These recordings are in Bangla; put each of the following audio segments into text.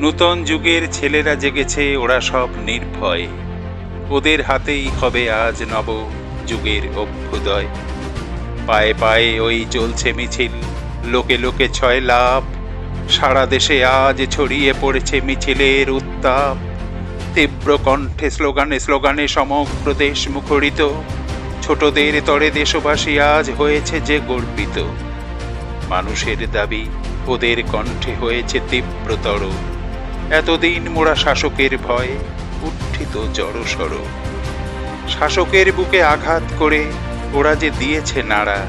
নূতন যুগের ছেলেরা জেগেছে, ওরা সব নির্ভয়। ওদের হাতেই হবে আজ নব যুগের অভ্যুদয়। পায়ে পায়ে ওই চলছে মিছিল, লোকে লোকে ছয় লাভ। সারা দেশে আজ ছড়িয়ে পড়েছে মিছিলের উত্তাপ। তীব্র কণ্ঠে স্লোগানে স্লোগানে সমগ্র দেশ মুখরিত। ছোটদের তরে দেশবাসী আজ হয়েছে যে গর্বিত। মানুষের দাবি, ওদের কণ্ঠে হয়েছে তীব্রতর এতদিন মোরা শাসকের ভয়ে উত্থিত জড়সড়। শাসকের বুকে আঘাত করে ওরা যে দিয়েছে নাড়া,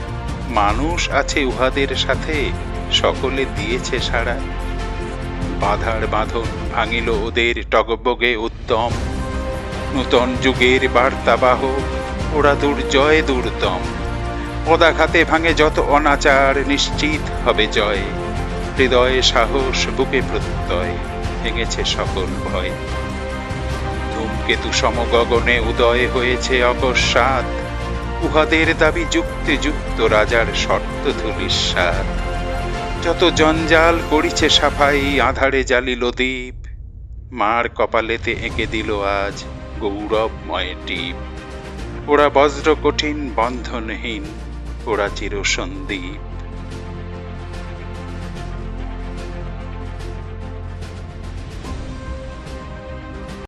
মানুষ আছে উহাদের সাথে, সকলে দিয়েছে সাড়া। বাধার বাঁধন ভাঙিল ওদের টগবগে উদ্যম নূতন যুগের বার্তাবাহ, ওরা দুর্জয় দুর্দম। পদাঘাতে ভাঙে যত অনাচার, নিশ্চিত হবে জয়। হৃদয়ে সাহস, বুকে প্রত্যয়। ভেঙেছে সকল ভয়। ধূমকেতু সমগগনে উদয় হয়েছে অকস্মাৎ। উহাদের দাবি যুক্তি যুক্ত রাজার শর্ত ধুলিস্বাদ যত জঞ্জাল করিছে সাফাই, আধারে জ্বালিল দ্বীপ। মার কপালেতে এঁকে দিল আজ গৌরবময় টিপ ওরা বজ্র কঠিন বন্ধনহীন, ওরা চির সন্দীপ